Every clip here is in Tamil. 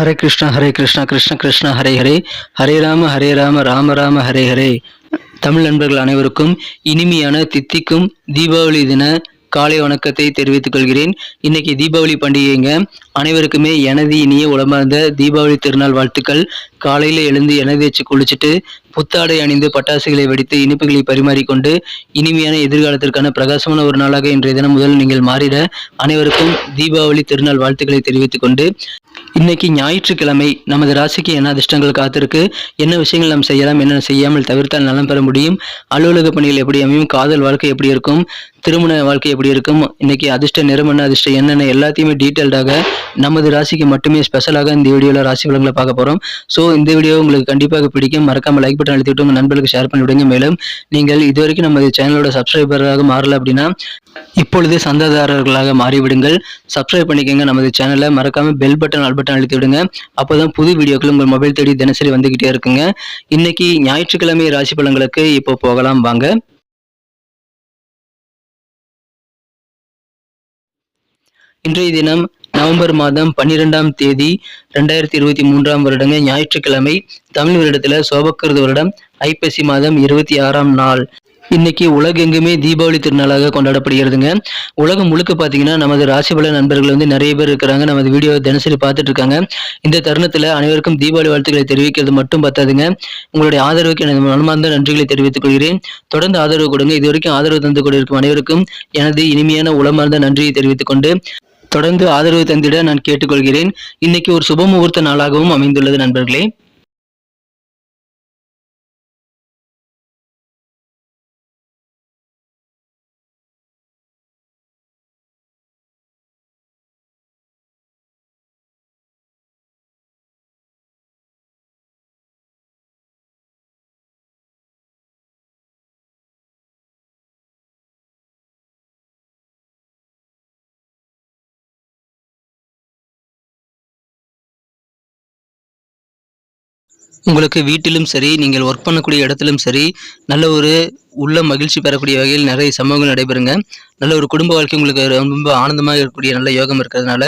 ஹரே கிருஷ்ணா ஹரே கிருஷ்ணா கிருஷ்ண கிருஷ்ணா ஹரே ஹரே. ஹரே ராம ஹரே ராம ராம ராம ஹரே ஹரே. தமிழ் நண்பர்கள் அனைவருக்கும் இனிமையான தித்திக்கும் தீபாவளி தின காலை வணக்கத்தை தெரிவித்துக் கொள்கிறேன். இன்னைக்கு தீபாவளி பண்டிகைங்க. அனைவருக்குமே எனது இனிய உடம்பார்ந்த தீபாவளி திருநாள் வாழ்த்துக்கள். காலையில எழுந்து எனது வச்சு குளிச்சுட்டு புத்தாடை அணிந்து பட்டாசுகளை வெடித்து இனிப்புகளை பரிமாறிக்கொண்டு இனிமையான எதிர்காலத்திற்கான பிரகாசமான ஒரு நாளாக இன்றைய தினம் முதல் நீங்கள் மாறிட அனைவருக்கும் தீபாவளி திருநாள் வாழ்த்துக்களை தெரிவித்துக் கொண்டு இன்னைக்கு ஞாயிற்றுக்கிழமை நமது ராசிக்கு என்ன அதிர்ஷ்டங்கள் காத்திருக்கு என்ன விஷயங்கள் நாம் செய்யலாம் என்ன செய்யாமல் தவிர்த்தால் நலம் பெற முடியும் அலுவலக பணிகள் எப்படி அமையும் காதல் வாழ்க்கை எப்படி இருக்கும் திருமண வாழ்க்கை எப்படி இருக்கும். இன்னைக்கு அதிர்ஷ்ட நிறம் என்ன அதிர்ஷ்டம் என்னென்ன எல்லாத்தையுமே டீட்டெயில்டாக நமது ராசிக்கு மட்டுமே ஸ்பெஷலாக இந்த வீடியோவில் ராசி பலன்களை பார்க்க போகிறோம் ஸோ இந்த வீடியோ உங்களுக்கு கண்டிப்பாக பிடிக்கும். மறக்காம லைக் பட்டன் அழுத்திவிட்டு உங்கள் நண்பர்களுக்கு ஷேர் பண்ணி விடுங்க. மேலும் நீங்கள் இதுவரைக்கும் நமது சேனலோட சப்ஸ்கிரைபராக மாறல அப்படின்னா இப்பொழுது சந்தாதாரர்களாக மாறிவிடுங்கள். சப்ஸ்கிரைப் பண்ணிக்கோங்க நமது சேனலை மறக்காம பெல் பட்டன் ஆல் பட்டன் அழுத்தி விடுங்க. அப்போதான் புது வீடியோக்கள் உங்கள் மொபைல் தேடி தினசரி வந்துகிட்டே இருக்குங்க. இன்னைக்கு ஞாயிற்றுக்கிழமை ராசி பலன்களுக்கு இப்போ போகலாம். வாங்க. இன்றைய தினம் நவம்பர் மாதம் பன்னிரெண்டாம் தேதி ரெண்டாயிரத்தி இருபத்தி மூன்றாம் வருடங்க ஞாயிற்றுக்கிழமை தமிழ் வருடத்துல சோபக்கிருத வருடம் ஐப்பசி மாதம் இருபத்தி ஆறாம் நாள். இன்னைக்கு உலகெங்குமே தீபாவளி திருநாளாக கொண்டாடப்படுகிறதுங்க. உலகம் முழுக்க பார்த்தீங்கன்னா நமது ராசிபல நண்பர்கள் வந்து நிறைய பேர் இருக்கிறாங்க. நமது வீடியோ தினசரி பார்த்துட்டு இருக்காங்க இந்த தருணத்தில் அனைவருக்கும் தீபாவளி வாழ்த்துக்களை தெரிவிக்கிறது மட்டும் பத்தாதுங்க. உங்களுடைய ஆதரவுக்கு எனது மனமார்ந்த நன்றிகளை தெரிவித்துக் கொள்கிறேன். தொடர்ந்து ஆதரவு கொடுங்க. இது வரைக்கும் ஆதரவு தந்து கொண்டிருக்கும் அனைவருக்கும் எனது இனிமையான உளமார்ந்த நன்றியை தெரிவித்துக் கொண்டு தொடர்ந்து ஆதரவு தந்திட நான் கேட்டுக்கொள்கிறேன். இன்னைக்கு ஒரு சுப முகூர்த்த நாளாகவும் அமைந்துள்ளது நண்பர்களே. உங்களுக்கு வீட்டிலும் சரி நீங்கள் ஒர்க் பண்ணக்கூடிய இடத்திலும் சரி நல்ல ஒரு உள்ள மகிழ்ச்சி பெறக்கூடிய வகையில் நிறைய சம்பவங்கள் நடைபெறுங்க. நல்ல ஒரு குடும்ப வாழ்க்கை உங்களுக்கு ரொம்ப ஆனந்தமாக இருக்கக்கூடிய நல்ல யோகம் இருக்கிறதுனால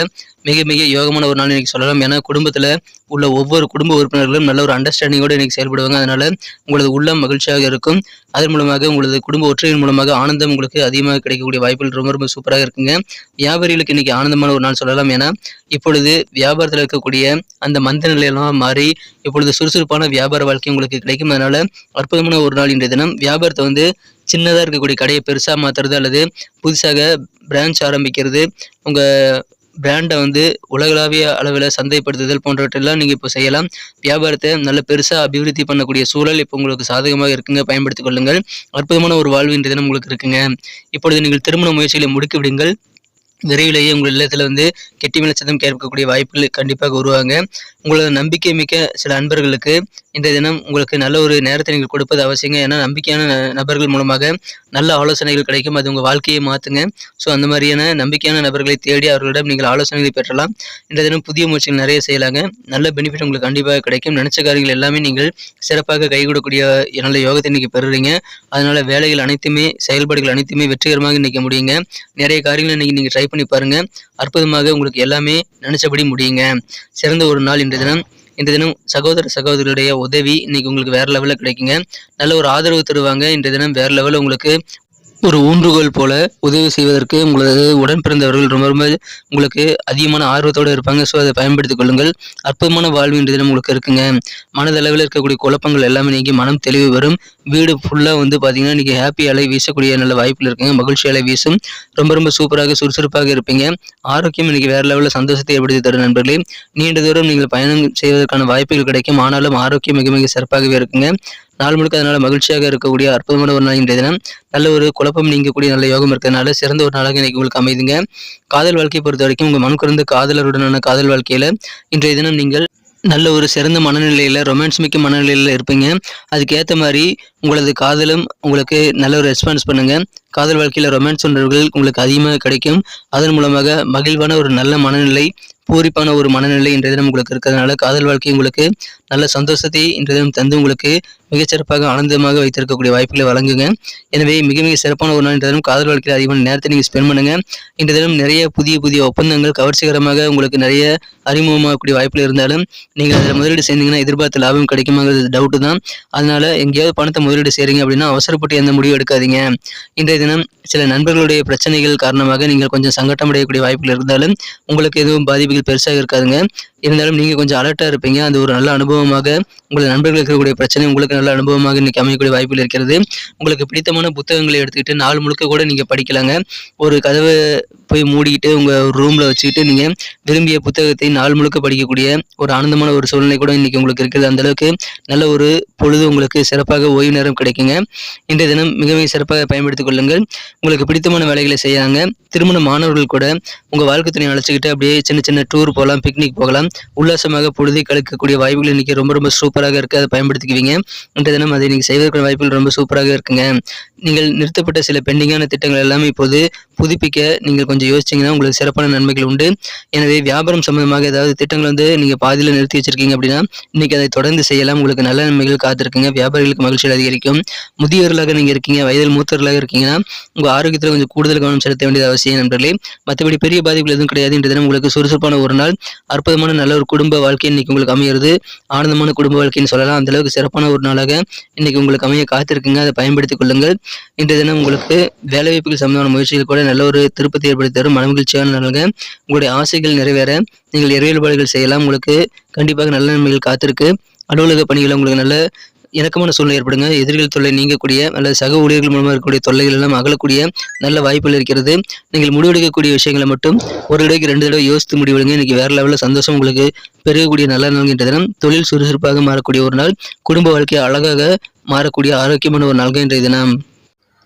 மிக மிக யோகமான ஒரு நாள் இன்றைக்கி சொல்லலாம். ஏன்னா குடும்பத்தில் உள்ள ஒவ்வொரு குடும்ப உறுப்பினர்களும் நல்ல ஒரு அண்டர்ஸ்டாண்டிங்கோடு இன்றைக்கி செயல்படுவாங்க. அதனால் உங்களது உள்ளம் மகிழ்ச்சியாக இருக்கும். அதன் மூலமாக உங்களது குடும்ப ஒற்றையின் மூலமாக ஆனந்தம் உங்களுக்கு அதிகமாக கிடைக்கக்கூடிய வாய்ப்புகள் ரொம்ப ரொம்ப சூப்பராக இருக்குங்க. வியாபாரிகளுக்கு இன்றைக்கி ஆனந்தமான ஒரு நாள் சொல்லலாம். ஏன்னா இப்பொழுது வியாபாரத்தில் இருக்கக்கூடிய அந்த மந்த நிலையெல்லாம் மாறி இப்பொழுது சுறுசுறுப்பான வியாபார வாழ்க்கை உங்களுக்கு கிடைக்கும் அதனால் அற்புதமான ஒரு நாள் இன்றைய தினம். வியாபாரத்தை வந்து வந்து சின்னதாக இருக்கக்கூடிய கடையை பெருசாக மாற்றுறது அல்லது புதுசாக பிரான்ச் ஆரம்பிக்கிறது. உங்கள் பிராண்டை வந்து உலகளாவிய அளவில் சந்தைப்படுத்துதல் போன்றவற்றெல்லாம் நீங்கள் இப்போ செய்யலாம். வியாபாரத்தை நல்ல பெருசாக அபிவிருத்தி பண்ணக்கூடிய சூழல் இப்போ உங்களுக்கு சாதகமாக இருக்குங்க. பயன்படுத்திக் கொள்ளுங்கள். அற்புதமான ஒரு வாழ்வு இன்றைய தினம் உங்களுக்கு இருக்குங்க. இப்பொழுது நீங்கள் திருமண முயற்சிகளை முடுக்கி விடுங்கள் விரைவிலேயே உங்கள் இல்லத்தில் வந்து கெட்டி சத்தம் கேட்கக்கூடிய வாய்ப்புகள் கண்டிப்பாக உருவாங்க. உங்களோட நம்பிக்கை மிக்க சில அன்பர்களுக்கு இந்த தினம் உங்களுக்கு நல்ல ஒரு நேரத்தை நீங்கள் கொடுப்பது அவசியங்க. ஏன்னா நம்பிக்கையான நபர்கள் மூலமாக நல்ல ஆலோசனைகள் கிடைக்கும். அது உங்கள் வாழ்க்கையை மாற்றுங்க ஸோ அந்த மாதிரியான நம்பிக்கையான நபர்களை தேடி அவர்களிடம் நீங்கள் ஆலோசனைகளை பெற்றலாம். இந்த தினம் புதிய முயற்சிகள் நிறைய செய்யலாங்க. நல்ல பெனிஃபிட் உங்களுக்கு கண்டிப்பாக கிடைக்கும். நினைச்ச காரியங்கள் எல்லாமே நீங்கள் சிறப்பாக கைகூடக்கூடிய நல்ல யோகத்தை இன்றைக்கி பெறுறீங்க. அதனால் வேலைகள் அனைத்துமே செயல்பாடுகள் அனைத்துமே வெற்றிகரமாக இன்றைக்கி முடியுங்க. நிறைய காரியங்களை இன்றைக்கி நீங்கள் ட்ரை பண்ணி பாருங்க. அற்புதமாக உங்களுக்கு எல்லாமே நினைச்சபடி முடியுங்க. சிறந்த ஒரு நாள் இன்றைய தினம். இந்த தினம் சகோதர சகோதரியுடைய உதவி இன்னைக்கு உங்களுக்கு வேற லெவலில் கிடைக்குங்க. நல்ல ஒரு ஆதரவு தருவாங்க. இன்றைய தினம் வேற லெவலில் உங்களுக்கு ஒரு ஊன்றுகோல் போல உதவி செய்வதற்கு உங்களது உடன் பிறந்தவர்கள் ரொம்ப ரொம்ப உங்களுக்கு அதிகமான ஆர்வத்தோடு இருப்பாங்க. ஸோ அதை பயன்படுத்திக் கொள்ளுங்கள். அற்புதமான வாழ்வு இன்றைய தினம் உங்களுக்கு இருக்குங்க. மனதளவில் இருக்கக்கூடிய குழப்பங்கள் எல்லாமே நீங்கி மனம் தெளிவு வரும் வீடு ஃபுல்லாக வந்து பார்த்தீங்கன்னா இன்றைக்கி ஹாப்பி அலை வீசக்கூடிய நல்ல வாய்ப்பில் இருக்குங்க. மகிழ்ச்சி அலை வீசும். ரொம்ப ரொம்ப சூப்பராக சுறுசுறுப்பாக இருப்பீங்க. ஆரோக்கியம் இன்றைக்கி வேறு லெவலில் சந்தோஷத்தை ஏற்படுத்தி தரும் நண்பர்களே. நீண்ட தூரம் நீங்கள் பயணம் செய்வதற்கான வாய்ப்புகள் கிடைக்கும். ஆனாலும் ஆரோக்கியம் மிக மிக சிறப்பாகவே இருக்குங்க. நாள் முழுக்க அதனால் மகிழ்ச்சியாக இருக்கக்கூடிய அற்புதமான ஒரு நாள் இன்றைய தினம். நல்ல ஒரு குழப்பம் நீங்கக்கூடிய நல்ல யோகம் இருக்கிறதுனால சிறந்த ஒரு நாளாக இன்றைக்கி உங்களுக்கு அமைதுங்க. காதல் வாழ்க்கையை பொறுத்த வரைக்கும் உங்கள் மண் குறைந்த காதலருடனான காதல் வாழ்க்கையில் இன்றைய தினம் நீங்கள் நல்ல ஒரு சிறந்த மனநிலையில் ரொமான்ஸ் மிக்க மனநிலையில் இருப்பீங்க. அதுக்கேற்ற மாதிரி உங்களது காதலும் உங்களுக்கு நல்ல ஒரு ரெஸ்பான்ஸ் பண்ணுங்கள் காதல் வாழ்க்கையில் ரொமான்ஸ் உணர்வுகள் உங்களுக்கு அதிகமாக கிடைக்கும். அதன் மூலமாக மகிழ்வான ஒரு நல்ல மனநிலை பூரிப்பான ஒரு மனநிலை இன்றைய தினம் உங்களுக்கு இருக்கிறதுனால காதல் வாழ்க்கை உங்களுக்கு நல்ல சந்தோஷத்தை இன்றைய தினம் தந்து உங்களுக்கு மிகச்சிறப்பாக ஆனந்தமாக வைத்திருக்கக்கூடிய வாய்ப்புகளை வழங்குங்க. எனவே மிக மிக சிறப்பான ஒரு நாள் இன்றைய தினம் காதல் வாழ்க்கையில் அதிகமான நேரத்தை நீங்கள் ஸ்பெண்ட் பண்ணுங்க. இன்றைய தினம் நிறைய புதிய புதிய ஒப்பந்தங்கள் கவர்ச்சிகரமாக உங்களுக்கு நிறைய அறிமுகமாகக்கூடிய வாய்ப்புகள் இருந்தாலும் நீங்கள் அதில் முதலீடு செய்தீங்கன்னா எதிர்பார்த்த லாபம் கிடைக்குமாங்கிறது டவுட்டு தான். அதனால எங்கேயாவது பணத்தை முதலீடு செய்கிறீங்க அப்படின்னா அவசரப்பட்டு எந்த முடிவு எடுக்காதீங்க. இன்றைய தினம் சில நண்பர்களுடைய பிரச்சனைகள் காரணமாக நீங்கள் கொஞ்சம் சங்கட்டமடையக்கூடிய வாய்ப்புகள் இருந்தாலும் உங்களுக்கு எதுவும் பாதிப்புகள் பெருசாக இருக்காதுங்க. இருந்தாலும் நீங்கள் கொஞ்சம் அலர்ட்டாக இருப்பீங்க. அது ஒரு நல்ல அனுபவமாக உங்கள் நண்பர்களுக்கு இருக்கக்கூடிய பிரச்சனை உங்களுக்கு நல்ல அனுபவமாக இன்றைக்கி அமையக்கூடிய வாய்ப்புகள் இருக்கிறது. உங்களுக்கு பிடித்தமான புத்தகங்களை எடுத்துக்கிட்டு நாள் முழுக்க கூட நீங்கள் படிக்கலாங்க. ஒரு கதவை போய் மூடிக்கிட்டு உங்கள் ரூமில் வச்சுக்கிட்டு நீங்கள் விரும்பிய புத்தகத்தை நாள் முழுக்க படிக்கக்கூடிய ஒரு ஆனந்தமான ஒரு சூழ்நிலை கூட இன்றைக்கி உங்களுக்கு இருக்குது. அந்தளவுக்கு நல்ல ஒரு பொழுது உங்களுக்கு சிறப்பாக ஓய்வு நேரம் கிடைக்குங்க. இன்றைய தினம் மிக மிக சிறப்பாக பயன்படுத்திக் கொள்ளுங்கள். உங்களுக்கு பிடித்தமான வேலைகளை செய்யாங்க திருமண மாணவர்கள் கூட உங்கள் வாழ்க்கை துணை அழைச்சிக்கிட்டு அப்படியே சின்ன சின்ன டூர் போகலாம் பிக்னிக் போகலாம். உல்லாசமாக பொழுதை கழிக்கக்கூடிய வாய்ப்புகள் இன்னைக்கு ரொம்ப ரொம்ப சூப்பராக இருக்குது அதை பயன்படுத்திக்குவீங்க. இன்றைய தினம் அதை நீங்கள் செய்வதற்கான வாய்ப்புகள் ரொம்ப சூப்பராக இருக்குங்க. நீங்கள் நிறுத்தப்பட்ட சில பெண்டிங்கான திட்டங்கள் எல்லாமே இப்போது புதுப்பிக்க நீங்கள் கொஞ்சம் யோசிச்சிங்கன்னா உங்களுக்கு சிறப்பான நன்மைகள் உண்டு. எனவே வியாபாரம் சம்பந்தமாக ஏதாவது திட்டங்கள் வந்து நீங்கள் பாதியில் நிறுத்தி வச்சிருக்கீங்க அப்படின்னா இன்றைக்கி அதை தொடர்ந்து செய்யலாம். உங்களுக்கு நல்ல நன்மைகள் காத்திருக்குங்க. வியாபாரிகளுக்கு மகிழ்ச்சியில் அதிகரிக்கும். முதியவர்களாக நீங்கள் இருக்கீங்க வயதில் மூத்தவர்களாக இருக்கீங்கன்னா உங்கள் ஆரோக்கியத்தில் கொஞ்சம் கூடுதல் கவனம் செலுத்த வேண்டியது அவசியம் நண்பர்களே. மற்றபடி பெரிய பாதிப்புகள் எதுவும் கிடையாது. இன்று தினம் உங்களுக்கு சுறுசுறுப்பான ஒரு நாள். அற்புதமான நல்ல ஒரு குடும்ப வாழ்க்கை இன்னைக்கு உங்களுக்கு அமையிறது. ஆனந்தமான குடும்ப வாழ்க்கைன்னு சொல்லலாம். அந்த அளவுக்கு சிறப்பான ஒரு நாளாக இன்னைக்கு உங்களுக்கு அமைய காத்திருக்குங்க. அதை பயன்படுத்திக் கொள்ளுங்கள். இன்றைய தினம் உங்களுக்கு வேலைவாய்ப்புகள் சம்பந்தமான முயற்சிகள் கூட நல்ல ஒரு திருப்பத்தை ஏற்படுத்தி தரும் மனமகிழ்ச்சியான நாளுங்க. உங்களுடைய ஆசைகள் நிறைவேற. நீங்கள் இறையல்பாடுகள் செய்யலாம். உங்களுக்கு கண்டிப்பாக நல்ல நன்மைகள் காத்திருக்கு. அலுவலக பணிகள் உங்களுக்கு நல்ல இணக்கமான சூழ்நிலை ஏற்படுங்க. எதிரிகள் தொல்லை நீங்கக்கூடிய அல்லது சக ஊழியர்கள் மூலமாக இருக்கக்கூடிய தொல்லைகள் எல்லாம் அகலக்கூடிய நல்ல வாய்ப்புகள் இருக்கிறது. நீங்கள் முடிவெடுக்கக்கூடிய விஷயங்களை மட்டும் ஒரு தடவைக்கு ரெண்டு தடவை யோசித்து முடிவெடுங்க இன்னைக்கு வேற லெவலில் சந்தோஷம் உங்களுக்கு பெருகக்கூடிய நல்ல நாள் என்ற தினம் தொழில் சுறுசுறுப்பாக மாறக்கூடிய ஒரு நாள். குடும்ப வாழ்க்கை அழகாக மாறக்கூடிய ஆரோக்கியமான ஒரு நாள்கள் என்ற தினம்.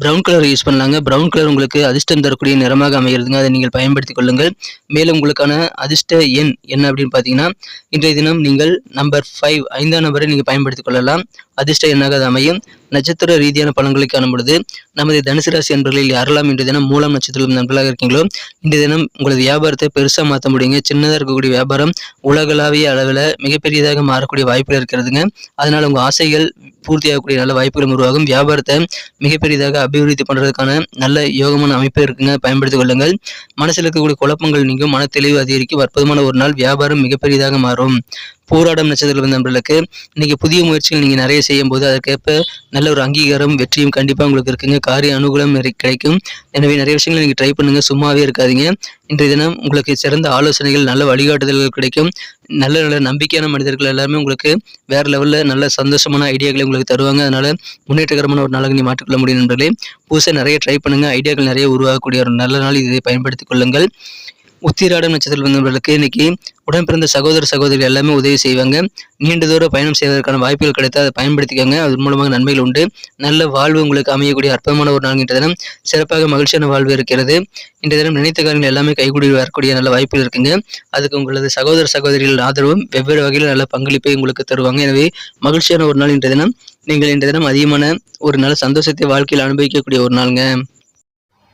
ப்ரௌன் கலர் யூஸ் பண்ணலாங்க. ப்ரௌன் கலர் உங்களுக்கு அதிர்ஷ்டம் தரக்கூடிய நிறமாக அமைகிறதுங்க. அதை நீங்கள் பயன்படுத்திக் கொள்ளுங்கள். மேலும் உங்களுக்கான அதிர்ஷ்ட எண் என்ன அப்படின்னு பார்த்தீங்கன்னா இன்றைய தினம் நீங்கள் நம்பர் ஃபைவ் ஐந்தாம் நம்பரை நீங்கள் பயன்படுத்திக் கொள்ளலாம். அதிர்ஷ்ட எண்ணாக அது அமையும். நட்சத்திர ரீதியான பலன்களை காணும் பொழுது நமது தனுசு ராசி அன்பர்களில் யாரெல்லாம் இன்றைய தினம் மூலம் நட்சத்திரம் நண்பர்களாக இருக்கீங்களோ இன்றைய தினம் உங்களது வியாபாரத்தை பெருசாக மாற்ற முடியுங்க. சின்னதாக இருக்கக்கூடிய வியாபாரம் உலகளாவிய அளவில் மிகப்பெரியதாக மாறக்கூடிய வாய்ப்புகள் இருக்கிறதுங்க. அதனால் உங்கள் ஆசைகள் பூர்த்தியாகக்கூடிய நல்ல வாய்ப்புகள் உருவாகும். வியாபாரத்தை மிகப்பெரியதாக அபிவிருத்தி பண்ணுறதுக்கான நல்ல யோகமான அமைப்பு இருக்குங்க. பயன்படுத்திக் கொள்ளுங்கள். மனசில் இருக்கக்கூடிய குழப்பங்கள் நீங்கும். மன தெளிவு அதிகரிக்கும். அற்புதமான ஒரு நாள். வியாபாரம் மிகப்பெரியதாக மாறும். போராடும் நட்சத்திரம் வந்த நண்பர்களுக்கு இன்னைக்கு புதிய முயற்சிகள் நீங்கள் நிறைய செய்யும் போது அதற்கேற்ப நல்ல ஒரு அங்கீகாரம் வெற்றியும் கண்டிப்பாக உங்களுக்கு இருக்குங்க. காரிய அனுகூலம் கிடைக்கும். எனவே நிறைய விஷயங்களை நீங்கள் ட்ரை பண்ணுங்கள் சும்மாவே இருக்காதீங்க. இன்றைய தினம் உங்களுக்கு சிறந்த ஆலோசனைகள் நல்ல வழிகாட்டுதல்கள் கிடைக்கும். நல்ல நல்ல நம்பிக்கையான மனிதர்கள் எல்லாருமே உங்களுக்கு வேற லெவலில் நல்ல சந்தோஷமான ஐடியாக்களை உங்களுக்கு தருவாங்க. அதனால முன்னேற்றகரமான ஒரு நாளாக நீ மாற்றிக்கொள்ள முடியும் நண்பர்களே. புதுசாக நிறைய ட்ரை பண்ணுங்கள் ஐடியாக்கள் நிறைய உருவாகக்கூடிய ஒரு நல்ல நாள் இதை பயன்படுத்திக் கொள்ளுங்கள். உத்திராடம் நட்சத்திரத்தில் பிறந்தவர்களுக்கு இன்னைக்கு உடன் பிறந்த சகோதர சகோதரிகள் எல்லாமே உதவி செய்வாங்க. நீண்ட தூர பயணம் செய்வதற்கான வாய்ப்புகள் கிடைத்தால் அதை பயன்படுத்திக்கோங்க. அதன் மூலமாக நன்மைகள் உண்டு. நல்ல வாழ்வு உங்களுக்கு அமையக்கூடிய அற்புதமான ஒரு நாள் இன்றைய தினம். சிறப்பாக மகிழ்ச்சியான வாழ்வு இருக்கிறது. இன்றைய தினம் நினைத்த காரியங்கள் எல்லாமே கைகூடி வரக்கூடிய நல்ல வாய்ப்புகள் இருக்குங்க. அதுக்கு உங்களது சகோதர சகோதரிகள் ஆதரவும் வெவ்வேறு வகையில் நல்ல பங்களிப்பை உங்களுக்கு தருவாங்க. எனவே மகிழ்ச்சியான ஒரு நாள் இன்றைய தினம். நீங்கள் இன்றைய தினம் அதிகமான ஒரு நல்ல சந்தோஷத்தை வாழ்க்கையில் அனுபவிக்கக்கூடிய ஒரு நாளுங்க.